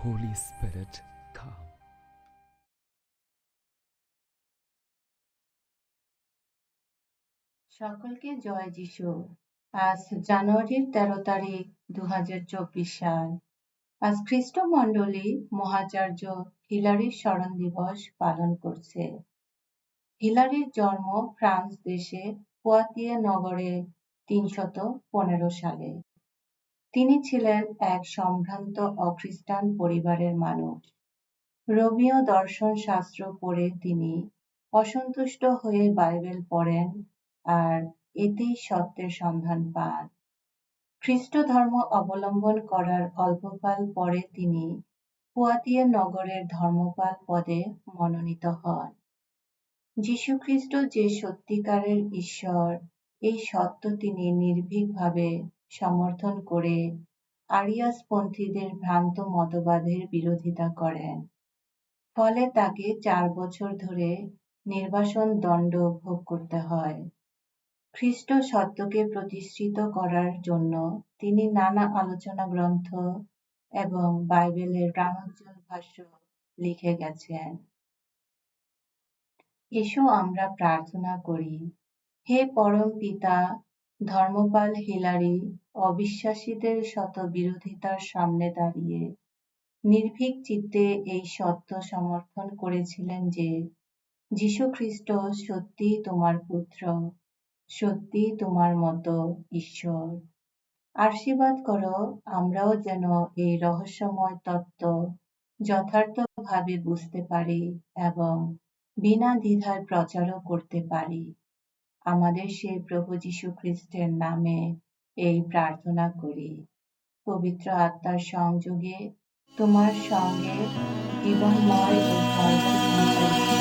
Holy Spirit, come. সকলকে জয় যিশু। আজ জানুয়ারির তেরো তারিখ দু সাল। আজ খ্রিস্ট মহাচার্য হিলারির স্মরণ দিবস পালন করছে। হিলারির জন্ম ফ্রান্স দেশে পোয়াতিয়ে নগরে তিনশত পনেরো সালে। তিনি ছিলেন এক সম্ভ্রান্ত অখ্রিস্টান পরিবারের মানুষ। রোমীয় দর্শন শাস্ত্র পড়ে তিনি অসন্তুষ্ট হয়ে বাইবেল পড়েন আর এতেই সত্যের সন্ধান পান। খ্রিস্ট ধর্ম অবলম্বন করার অল্পকাল পরে তিনি পুয়াতিয়ে নগরের ধর্মপাল পদে মনোনীত হন। যীশুখ্রিস্ট যে সত্যিকারের ঈশ্বর, এই সত্য তিনি নির্ভীকভাবে সমর্থন করে আরিয়াসপন্থীদের ভ্রান্ত মতবাদের বিরোধিতা করেন। ফলে তাকে চার বছর ধরে নির্বাসন দণ্ড ভোগ করতে হয়। খ্রিস্ট সত্যকে প্রতিষ্ঠিত করার জন্য তিনি নানা আলোচনা গ্রন্থ এবং বাইবেলের প্রাণোজ্জ্বল ভাষ্য লিখে গেছেন। এসো আমরা প্রার্থনা করি, হে পরম পিতা ধর্মপাল হিলারি অবিশ্বাসীদের শত বিরোধিতার সামনে দাঁড়িয়ে নির্ভীক চিত্তে এই সত্য সমর্থন করেছিলেন যে যীশু খ্রিস্ট সত্যি তোমার পুত্র সত্যি তোমার মতো ঈশ্বর। আশীর্বাদ করো, আমরাও যেন এই রহস্যময় তত্ত্ব যথার্থভাবে বুঝতে পারি এবং বিনা দ্বিধায় প্রচারও করতে পারি। আমাদের সেই প্রভু যীশু খ্রিস্টের নামে এই প্রার্থনা করি। পবিত্র আত্মার সংযোগে তোমার সঙ্গে জীবনময় ও